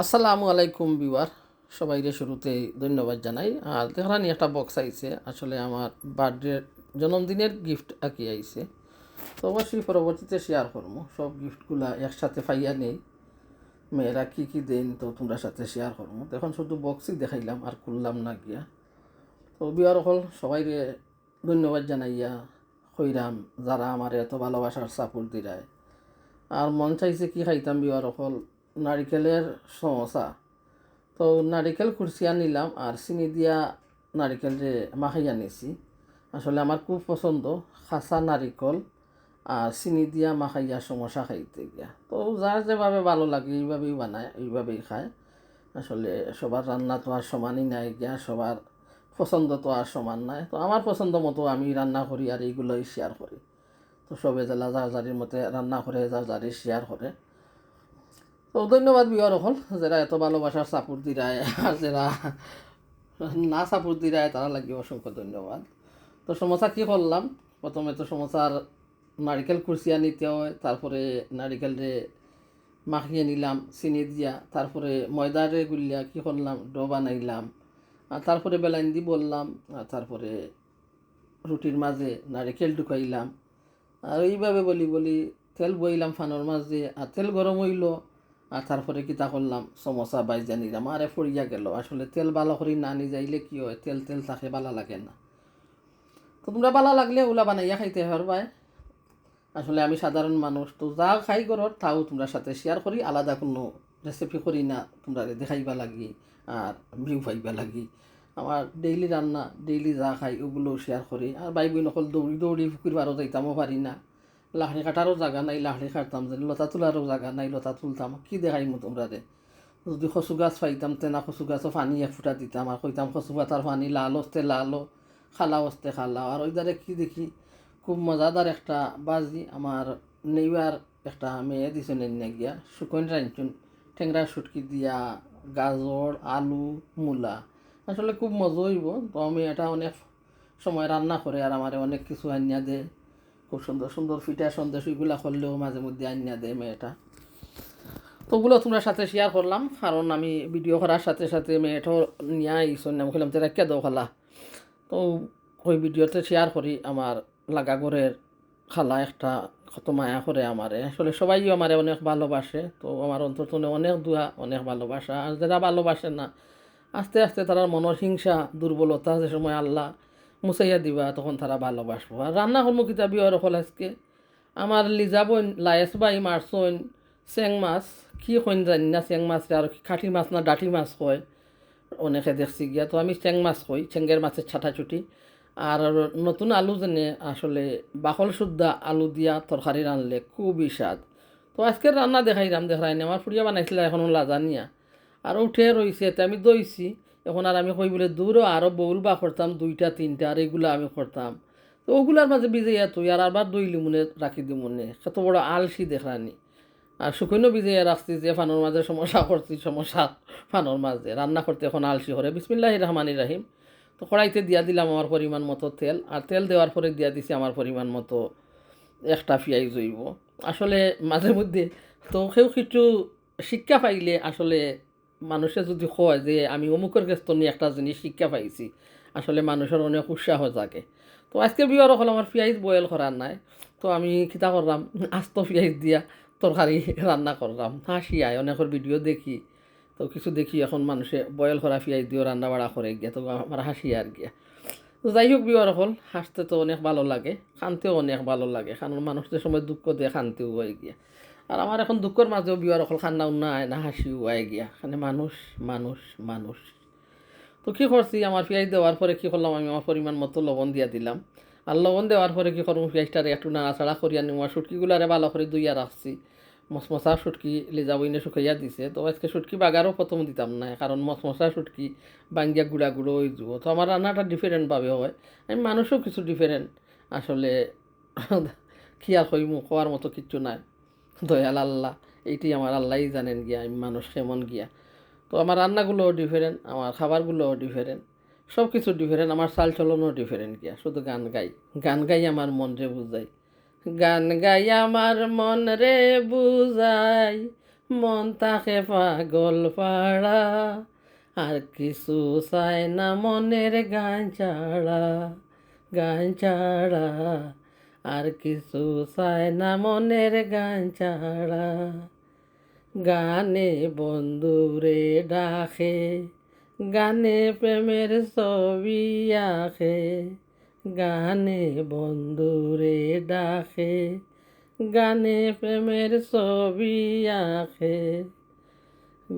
আসসালামু আলাইকুম বিবার সবাইকে শুরুতেই ধন্যবাদ জানাই। আর দেখলানি একটা বক্স আইছে। আসলে আমার বার্থডে জন্মদিনের গিফট আঁকি আইছে। তো অবশ্যই পরবর্তীতে শেয়ার করব। সব গিফটগুলা একসাথে পাইয়া নেই। মেয়েরা কী কী দেন, তো তোমরা সাথে শেয়ার করব। এখন শুধু বক্সই দেখাইলাম, আর খুললাম না গিয়া। তো বিয়ার হল সবাইকে ধন্যবাদ জানাইয়া হইরাম, যারা আমার এত ভালোবাসার সাপোর্ট দিরায়। আর মন চাইছে কি খাইতাম বিয়ার অকল নারিকেলের সমোসা। তো নারিকেল কুরসিয়া নিলাম আর চিনি দিয়া নারিকেল যে মাখাইয়া নিছি। আসলে আমার খুব পছন্দ, খাসা নারিকল আর চিনি দিয়া মাখাইয়া সমোসা খাইতে গিয়া। তো যার যেভাবে ভালো লাগে এইভাবেই বানায়, এইভাবেই খায়। আসলে সবার রান্না তো আর সমানই নাই গিয়া, সবার পছন্দ তো আর সমান নাই। তো আমার পছন্দ মতো আমি রান্না করি আর এইগুলোই শেয়ার করি। তো সবে জেলা যার যারির মতে রান্না করে যার যারি শেয়ার করে। তো ধন্যবাদ বিয়ার হল যারা এত ভালোবাসার সাপোর্ট দিরায় আর যারা না সাপোর্ট দিরায় তারা লাগি অসংখ্য ধন্যবাদ। তো সমস্যা কী করলাম? প্রথমে তো সমস্যার নারিকেল কুরসিয়া নিতে হয়, তারপরে নারিকেলরে মাখিয়ে নিলাম, চিনি দিয়া, তারপরে ময়দারে গুলিয়া কী করলাম? ডো বানাইলাম, আর তারপরে বেলাইন দি বললাম, আর তারপরে রুটির মাঝে নারিকেল ঢুকাইলাম, আর এইভাবে বলি বলি তেল বইলাম ফানোর মাঝে, আর তেল গরম হইল আর তারপরে কিতা করলাম? সমোসা বাইজা নিলাম আরে ফড়িয়া গেল। আসলে তেল ভালো করে না নি যাইলে কি হয়? তেল তেল থাকে ভালো লাগে না। তো তোমরা ভালো লাগলে ওলা বানাইয়া খাইতে পারবাই আসলে আমি সাধারণ মানুষ, তো যা খাই ঘরত তাও তোমরা সাথে শেয়ার করি। আলাদা কোনো রেসিপি করি না, তোমরা দেখাইবা লাগি আর ভিউ পাইবা লাগি। আমার ডেইলি রান্না ডেইলি যা খাই ওগুলো শেয়ার করি। আর বাই বই নকল দৌড়ি দৌড়ি, পুকুর বারো যাইতামও পারি না। লাহড়ি কাটারও জায়গা নাই, লাহড়ি কাটতাম যে লতা তোলারও জায়গা নাই, লতা তুলতাম। কি দেখাইমু তোমরা যদি কচু গাছ পাইতাম তেনা কচু গাছও পানি এক ফুটা দিতাম আর কইতাম, কচু গাছার পানি লাল হস্তে লালো খালা হস্তে খালা আর ওই দ্বারে কি দেখি খুব মজাদার একটা বাজি আমার নেইবার একটা মেয়ে দিছে নেই গিয়া, শুকন রাঁধছুন ঠেংরা সুটকি দিয়া গাজর আলু, মূলা। আসলে খুব মজা হইব। তো আমি এটা অনেক সময় রান্না করে আর আমার অনেক কিছু আনিয়া দে। খুব সুন্দর সুন্দর ফিটা সন্দেশ ওইগুলা করলেও মাঝে মধ্যে আনিয়া দেয় মেয়েটা। তো ওগুলো তোমরা সাথে শেয়ার করলাম, কারণ আমি ভিডিও করার সাথে সাথে মেয়েটাও নিয়ে আইসন আমি খেলাম তেরা দাও খালা। তো ওই ভিডিওতে শেয়ার করি আমার লাগা ঘরের খালা একটা, কত মায়া করে আমারে। আসলে সবাই আমারে অনেক ভালোবাসে, তো আমার অন্তত অনেক দোয়া, অনেক ভালোবাসা। আর যারা ভালোবাসে না, আস্তে আস্তে তারা মনের হিংসা, দুর্বলতা যে সময় আল্লাহ মুছাইয়া দিবা, তখন তারা ভালোবাসবো। আর রান্না করব কিতাবি আর হল আজকে। আমার লিজা বোন লায়েস বাই মারসইন চেং মাছ, কি কইন জানি না চেং মাছ আর খাটি মাছ না ডাঁটি মাছ কয়। অনেকে দেখছি গিয়া, তো আমি চেং মাছ কই চেঙ্গের মাছের ছাটা ছাটাছুটি আর নতুন আলু যেনে, আসলে বাকল শুদ্ধা আলু দিয়া তরকারি রানলে খুবই স্বাদ। তো আজকের রান্না দেখাইলাম দেখাইনি আমার ফুড়িয়া বানাইছিল এখনও লাজানিয়া আর উঠে রয়েছে আমি দইছি। এখন আর আমি কই বলে দূরও আরও বউল বা করতাম দুইটা, তিনটা, আর এগুলো আমি করতাম। তো ওগুলার মাঝে বিজে তুই, আর আবার দইলি মনে রাখি দি মনে কত বড় আলসি দেখানি। আর শুকনো বিজে রাখছি যে ফানোর মাঝে, সমস্যা করছি, সমস্যা ফানোর মাঝে। রান্না করতে এখন আলসি করে। বিসমিল্লাহ রহমানি রাহিম। তো কড়াইতে দিয়া দিলাম আমার পরিমাণ মতো তেল, আর তেল দেওয়ার পরে দিয়া দিছি আমার পরিমাণ মতো একটা পিঁয়াজ জইব আসলে মাঝে মধ্যে তো সেও কিছু শিক্ষা পাইলে আসলে মানুষে যদি কয় যে আমি অমুকের কাছ নিয়ে একটা জিনিস শিক্ষা পাইছি, আসলে মানুষের অনেক উৎসাহ জাগে। তো আজকে বিয়ার হল আমার পিঁয়াজ বয়েল করার নাই। তো আমি কিতা করলাম আস্ত পিঁয়াজ দিয়া তরকারি রান্না করলাম হাসি আয় অনেকের ভিডিও দেখি, তো কিছু দেখি এখন মানুষে বয়েল করা পিঁয়াজ দিয়েও রান্না বাড়া করে গিয়া, তো আমার হাসি আর গিয়া। তো যাই হোক বিয়ার হল হাসতে তো অনেক ভালো লাগে, খানতেও অনেক ভালো লাগে কারণ মানুষদের সময় দুঃখ দিয়ে খানতেও হয়ে গিয়া। আর আমার এখন দুঃখের মাঝেও বিয়ার অকল খান্না উন্না না হাসিও আয় গিয়া। মানে মানুষ মানুষ মানুষ। তো কী করছি, আমার পেঁয়াজ দেওয়ার পরে কী করলাম, আমি আমার পরিমাণ মতো লবণ দিয়া দিলাম। আর লবণ দেওয়ার পরে কী করব, পেঁয়াজটারে একটু নাড়াচাড়া করিয়া আমার সুটকিগুলারে ভালো করে দুইয়া রাখছি। মশমশা সুটকি লিজা বইনে শুকাইয়া দিছে। তো আজকে সুটকি বাগারও প্রথম দিতাম না, কারণ মশমশা সুটকি বাঙ্গিয়া গুঁড়া গুঁড়ো ওই যুব। তো আমার রান্নাটা ডিফারেন্টভাবে হয়। আমি মানুষও কিছু ডিফারেন্ট আসলে কি আর কইমু কোয়ার মতো কিচ্ছু নাই। দয়াল আল্লাহ, এইটি আমার আল্লাহই জানেন গিয়া আমি মানুষ কেমন গিয়া। তো আমার রান্নাগুলোও ডিফারেন্ট আমার খাবারগুলোও ডিফারেন্ট সব কিছু ডিফারেন্ট আমার চাল চলনও ডিফারেন্ট গিয়া, শুধু গান গাই। গান গাই আমার মন রে বুঝাই। গান গাই আমার মন রে বুঝাই, মন তাকে পাগল পাড়া, আর কিছু চায় না মনের গান ছাড়া গান ছাড়া। আর কিছু চায় না মনের গান ছাড়া। গানে বন্ধুরে ডাকে, গানে প্রেমের ছবি আঁকে, গানে বন্ধুরে ডাকে, গানে প্রেমের ছবি আঁকে।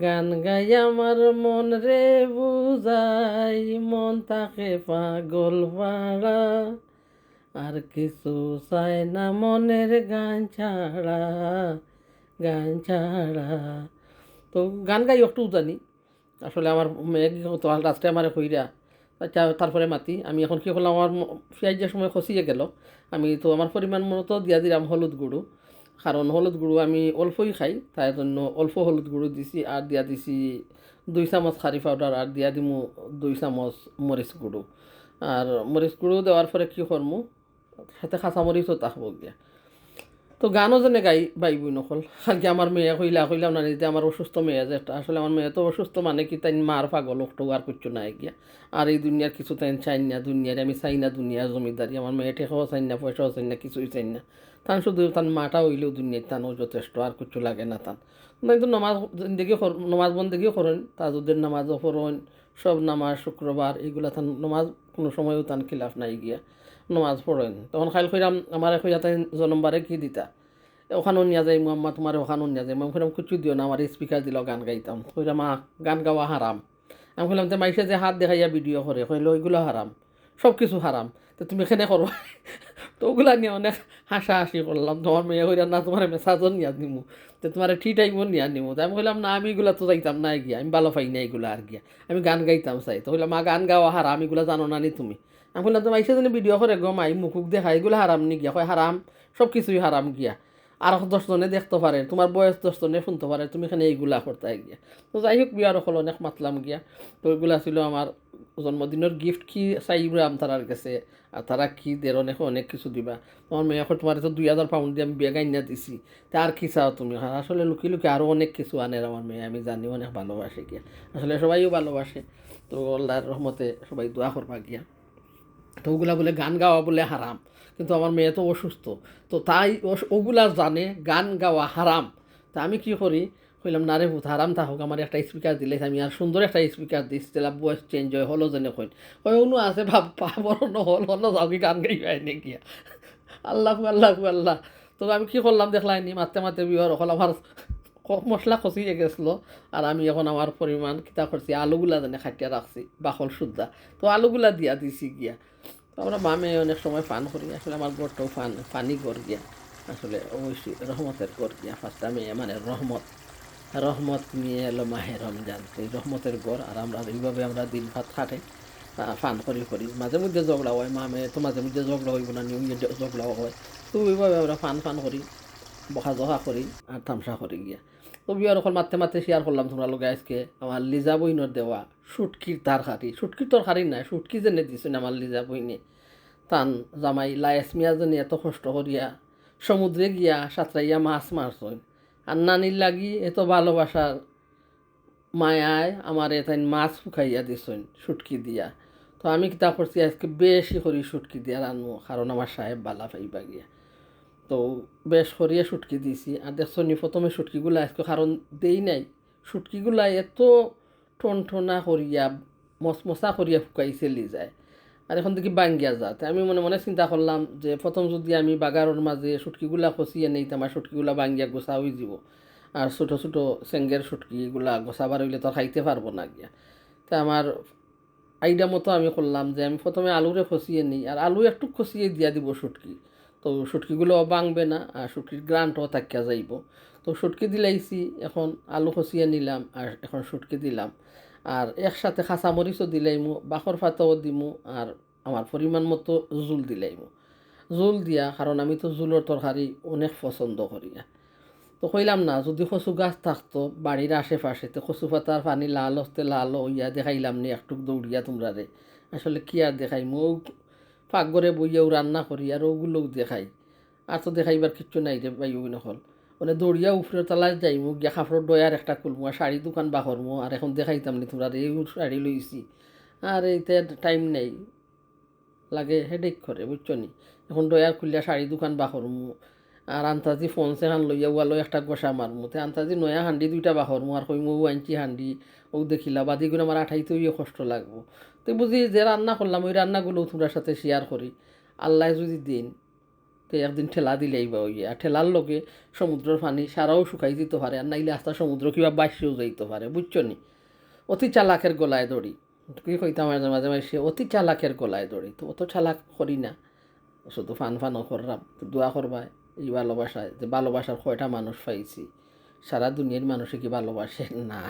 গান গাই আমার মন রে, বুঝাই মন তাকে পাগল পাড়া আর কিছু চায় না মনের গান ছাড়া গান ছাড়া। তো গান গাই একটু জানি। আসলে আমার মেয়ে তো লাস্টে আমার হইরা আচ্ছা তারপরে মাতি। আমি এখন কী করলাম, আমার পেঁয়াজের সময় খসিয়ে গেল, আমি তো আমার পরিমাণ মতো দিয়া দিলাম হলুদ গুঁড়ো। কারণ হলুদ গুঁড়ো আমি অল্পই খাই, তাই জন্য অল্প হলুদ গুঁড়ো দিছি আর দিয়া দিছি দুই চামচ খারি পাউডার আর দিয়া দিমু দুই চামচ মরিচ গুঁড়ো। আর মরিচ গুঁড়ো দেওয়ার পরে কী করমু সাথে কাঁচা মরিচও তাকবো গিয়া তো গানও যেনে গাই বাইবই নকল। খালি আমার মেয়ে কইলা কইলাম না যে আমার অসুস্থ মেয়ে যে একটা আসলে আমার মেয়ে তো অসুস্থ মানে কি তাই মার পাগল একটু আর করছ না গিয়া। আর এই দুনিয়ার কিছু তাই চাই না দুনিয়ার আমি চাই না দুনিয়ার জমিদারি আমার মেয়ে ঠেকাও চাই না পয়সাও চাই না, কিছুই চাই না। তান শুধু তান মাটা হইলেও দুনিয়ার তানও যথেষ্ট, আর কিছু লাগে না তান কিন্তু নমাজ জিন্দগি নমাজ বন্দেগিও করেন তাজুদ্দের নামাজও পড়েন, সব নামাজ শুক্রবার, এইগুলা তান নমাজ কোনো সময়ও তান খিলাফ নাই গিয়া। নমাজ পড়েন। তখন খাইল কইরাম আমার কইরা তাই জনমবারে কি দিতা? ওখানেও নিয়ে যাই আম্মা তোমার ওখানেও নিয়ে যাই আমি কইলাম কিছু দিও না, আমার স্পিকার দিল, গান গাইতাম। কইরা মা গান গাওয়া হারাম। আমি কইলাম যে মাইসে যে হাত দেখাইয়া ভিডিও করে কইলো, ওইগুলো হারাম সব কিছু হারাম। তো তুমি এখানে করো তো ওগুলা নিয়ে অনেক হাসাহাসি করলাম। তোমার মেয়ে কইরা না, তোমার মেসাজও নিয়ে নিমু তো তোমার ঠিক টাইমও নিয়ে নিমু। তো আমি কইলাম, না, আমি এগুলা তো যাইতাম না গিয়া, আমি ভালো পাই না এগুলো আর গিয়া, আমি গান গাইতাম চাই। তো কইলাম মা গান গাওয়া হারাম, এগুলো জানো না নি তুমি? আমি বললাম তো মাইসে যদি ভিডিও করে গো মাই, মুখুক দেখা এগুলো হারাম নি গিয়া কয় হারাম সব কিছুই হারাম গিয়া। আর দশজনে দেখতে পারে তোমার বয়স দশজনে শুনতে পারে তুমি এখানে এইগুলা করতে গিয়া। তো যাই হোক বিয়ার সকল অনেক মাতলাম গিয়া। তো ওইগুলা ছিল আমার জন্মদিনের গিফট কি চাইবাম তারার কাছে আর তারা কি দের অনেক অনেক কিছু দিবা। তোমার মেয়ে এখন তোমার তো দুই হাজার পাউন্ড দিয়ে আমি বিয়ে গাইনা দিছি। তা আর কি চাও তুমি? আসলে লুকি লুকিয়ে আরও অনেক কিছু আনে আমার মেয়ে, আমি জানি অনেক ভালোবাসে গিয়া। আসলে সবাইও ভালোবাসে। তো আল্লাহর রহমতে সবাই দোয়া করবা গিয়া। তো ওগুলা বলে গান গাওয়া বলে হারাম। কিন্তু আমার মেয়ে তো অসুস্থ। তো তাই ওগুলা জানে গান গাওয়া হারাম। তা আমি কি করি? কইলাম, না রে ভূত, হারাম থাকুক আমার একটা স্পিকার দিলে আমি আর সুন্দর একটা স্পিকার তাহলে বয়স চেঞ্জ হয়, হলো যেনে কইন। কই অনু আছে ভাব বড় হল, হলো যাও কি গান গাইবাই নাকি আল্লাহ আল্লাহ আল্লাহ। তো আমি কি করলাম দেখলাই নি মাতে মাতে বিহর হল আমার মশলা খসিয়ে গেছিল, আর আমি এখন আমার পরিমাণ কিতা করছি, আলুগুলা জানে খাটিয়া রাখছি, বাকল শুদ্ধা তো আলুগুলা দিয়া দিছি গিয়া। তো আমরা মামে অনেক সময় পান করি, আসলে আমার গড়টাও পান, পানি গড় গিয়া। আসলে অবশ্যই রহমতের গড় গিয়া ফার্স্ট আমি মানে রহমত রহমত নিয়ে এলো মাহে রমজান। এই রহমতের গড় আর আমরা এইভাবে আমরা দিন ভাত খাটে ফান করি করি। মাঝে মধ্যে ঝগড়া হয়, মামে তো মাঝে মধ্যে ঝগড়া হইব না নিয়ম ঝগড়াও হয়। তো ওইভাবে আমরা ফান ফান করি বহা জহা করি, আর তামসা করি গিয়া। তো বিয়ার অকল মাতে মাতে শেয়ার করলাম তোমরা লোক আজকে। আমার লিজা বইনের দেওয়া সুটকির তার তরকারি সুটকির তোর তরকারি নাই সুটকি যেনে দিছেন আমার লিজা বইনে তান জামাই লায়াসমিয়া যেনে এত কষ্ট করিয়া সমুদ্রে গিয়া সাঁতরাইয়া মাছ মারছেন আর নানির লাগি এত ভালোবাসার মায়ায় আমার এতাই মাছ শুকাইয়া দিছেন সুটকি দিয়া। তো আমি কিতা করছি আজকে বেশি করি সুটকি দিয়া রানবো কারণ আমার সাহেব বালা পাইবা গিয়া। তো বেশ করিয়া সুটকি দিছি আর দেখছ, নি প্রথমে সুটকিগুলা আজকে কারণ দেই নাই। সুটকিগুলা এত টনটনা করিয়া, মচমচা করিয়া শুকাইছে চেলি যায়। আর এখন দেখি বাঙ্গিয়া যাতে আমি মনে মনে চিন্তা করলাম যে, প্রথম যদি আমি বাগারের মাঝে সুটকিগুলা খসিয়ে নেই আমার সুটকিগুলা বাঙ্গিয়া গোসা হয়ে যাব। আর ছোটো ছোটো চেঙ্গের সুটকিগুলা গোসাবার হইলে তো খাইতে পারব না গিয়া। তা আমার আইডিয়া মতো আমি করলাম যে, আমি প্রথমে আলুরে খসিয়ে নিই আর আলু একটু খসিয়ে দিয়া দিব সুটকি। তো সুটকিগুলোও বাংবে না, আর সুটকির গ্রান্টও থাকিয়া যাইব। তো সুটকি দিলাইছি, এখন আলু খসিয়ে নিলাম, আর এখন সুটকি দিলাম। আর একসাথে খাঁচা মরিচও দিলাইমু, বাখর ফাতাও দিমু, আর আমার পরিমাণ মতো জোল দিলাইমু। জোল দিয়া, কারণ আমি তো জোলের তরকারি অনেক পছন্দ করিয়া। তো কইলাম না, যদি কচু গাছ থাকতো বাড়ির আশেপাশে তো কচু পাতার পানি লাল হতে লাল হইয়া দেখাইলাম নি একটু দৌড়িয়া তোমরা রে আসলে কি আর দেখাই পাকঘরে বইয়াও রান্না করি আর ওগুলোও দেখাই। আর তো দেখাইবার কিচ্ছু নাই রে বাই নকল মানে দৌড়িয়া উপরে তলায় যাইমু, গিয়া কাপড় ডয়ার একটা খুলমু আর শাড়ি দোকান বাহরমু আর এখন দেখাইতাম নি তোমরা এই শাড়ি লইছি। আর এইতে টাইম নেই। লাগে হেডেক করে, বুঝছ নি? এখন ডয়ার খুলিয়া শাড়ি দোকান বাহরমু আর আন্তাজি ফোন সেখান লইয়া ওয়ালো একটা গোসা মারমু। তে আন্তাজি নয়া হান্ডি দুইটা বাহরমু আর ও আনছি হান্ডি, ও দেখিলা, বাদি করে আমার আঠাইতে ইয়ে কষ্ট লাগবো। তো বুঝি যে রান্না করলাম, ওই রান্নাগুলো তোমরা সাথে শেয়ার করি। আল্লাহ যদি দিন, তো একদিন ঠেলা দিলেই বা ওই আর ঠেলার লোকে সমুদ্রের পানি সারাও শুকাই দিতে পারে, আর নাইলে আস্তা সমুদ্র কিবা বাসিও যাইতে পারে, বুঝছ নি? অতি চালাকের গলায় দড়ি। কি কইতাম মাঝে মাঝে মাঝে অতি চালাকের গলায় দড়ি। তো অত চালাক করি না। শুধু ফান ফানও করলাম দোয়া করবায় এই ভালোবাসায়, যে ভালোবাসার কয়টা মানুষ পাইছি। সারা দুনিয়ার মানুষে কি ভালোবাসে? না,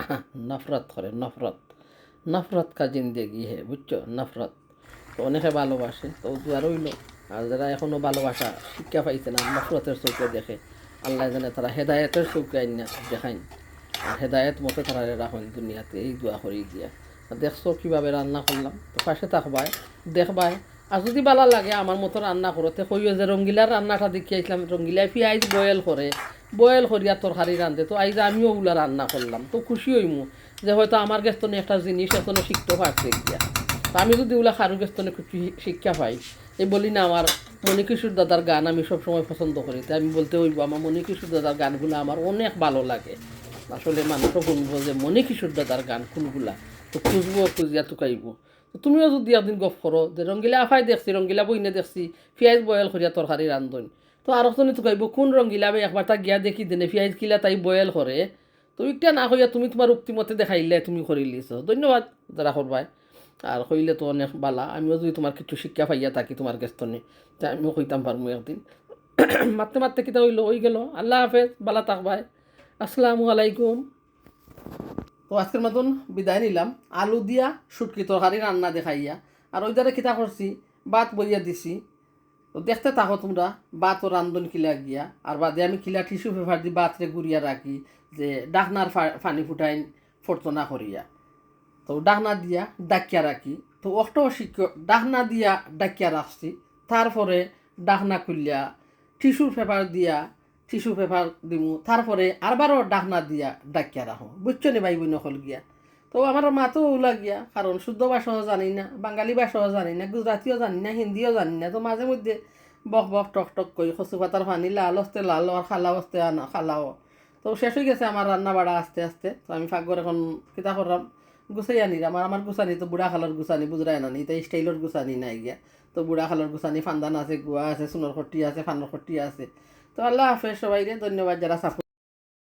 নফরত করে নফরত। নফরত কা জিন্দেগি হে, বুঝছ? নফরত। তো অনেকে ভালোবাসে, তো দোয়া রইল। আর যারা এখনও ভালোবাসা, শিক্ষা পাইছে না, নফরতের চৌকে দেখে, আল্লাহ জানে তারা হেদায়তের চৌকে আইন দেখাইন। আর হেদায়ত মতো তারা রাখেন দুনিয়াতে, এই দোয়া করি দিয়া। দেখছ কীভাবে রান্না করলাম? তো পাশে থাকবায় দেখবায় আর যদি ভালো লাগে, আমার মতো রান্না করতে কইও যে রঙ্গিলার রান্নাটা দেখিয়েছিলাম রঙ্গিলায় পিঁয়াজ বয়েল করে বয়েল করিয়া তরকারি রান্ধে তো আইজ আমিও ওগুলা রান্না করলাম, তো খুশি হইমু যে হয়তো আমার গেস্তনে একটা জিনিস এখনও শিখতে পারছে গিয়া। তো আমি যদি ওগুলা খারু গেস্তনে কিছু শিক্ষা পাই, এই বলি না আমার মণিকিশোর দাদার গান আমি সবসময় পছন্দ করি তাই আমি বলতে হইব আমার মণিকিশোর দাদার গানগুলো আমার অনেক ভালো লাগে। আসলে মানুষও শুনব যে মণিকিশোর দাদার গান কোনগুলা, তো খুঁজবো, খুঁজিয়া টুকাইব। তো তুমিও যদি একদিন গপ করো যে, রঙ্গিলা আফাই দেখছি, রঙ্গিলা বইনে দেখছি, পিঁয়াজ বয়েল করিয়া তরকারি রান্ধন তো আর তুমি টুকাইব কোন রঙ্গিলা ভাই একবার তা গিয়া দেখি দেনে পিঁয়াজ কিলা তাই বয়েল করে তো ইটা না হইয়া তুমি তোমার উক্তিমতে দেখাইলে, তুমি করিলিছ ধন্যবাদ যারা করবাই আর কইলে তো অনেক বালা। আমিও যদি তোমার কিছু শিক্ষা পাইয়া থাকি তোমার গেস্তনে তা আমিও কইতাম পারব একদিন। মারতে মারতে কিতা হইল হই গেল। আল্লাহ হাফেজ, বালা থাকবাই আসসালামু আলাইকুম। তো আজকের মতন বিদায় নিলাম। আলু দিয়া শুটকি তরকারি রান্না দেখাইয়া। আর ওই দ্বারা কিতা করছি? বাত বইয়া দিছি। তো দেখতে থাকো তোমরা, বাত ও রান্ধন কিলা গিয়া। আর বাদে আমি কিলা টিস্যু পেপার দি বাতরে গুড়িয়া রাখি, যে ডাকনার পানি ফুটাইন ফরতনা করিয়া। তো ডাকনা দিয়া ডাকিয়া রাখি। তো অষ্ট শিক্ষক, ডাকনা দিয়া ডাকিয়া রাখছি। তারপরে ডাকনা খুলিয়া টিস্যু পেপার দিয়া টিস্যু পেপার দিমু। তারপরে আরবারও ডাকনা দিয়া ডাকিয়া রাখো। বুঝছ নি ভাই বোন হল গিয়া? তো আমার মাতো ওলা গিয়া কারণ শুদ্ধ ভাষাও জানি না, বাঙালি ভাষাও জানি না গুজরাটিও জানি না, হিন্দিও জানি না, তো মাঝে মধ্যে বক বক টক টক কই কচু পাতার পানি লাল হস্তে লাল আর খালা হস্তে আনা খালাও। তো শেষ হয়ে গেছে আমার রান্না বাড়া আস্তে আস্তে, তো আমি ফাঁকর এখন কিতা করলাম গুছাই আনি আমার আমার গুছানি তো বুড়া খালার গুছানি বুঝরাই আনি তাই স্টাইলের গুছানি নাই গিয়া। তো বুড়া খালার গুছানি ফান্দান আছে গুয়া আছে সোনার খট্টি আছে ফান্নর খট্টি আছে। তো আল্লাহ হাফেজ সবাই রে ধন্যবাদ যারা সাপোর্ট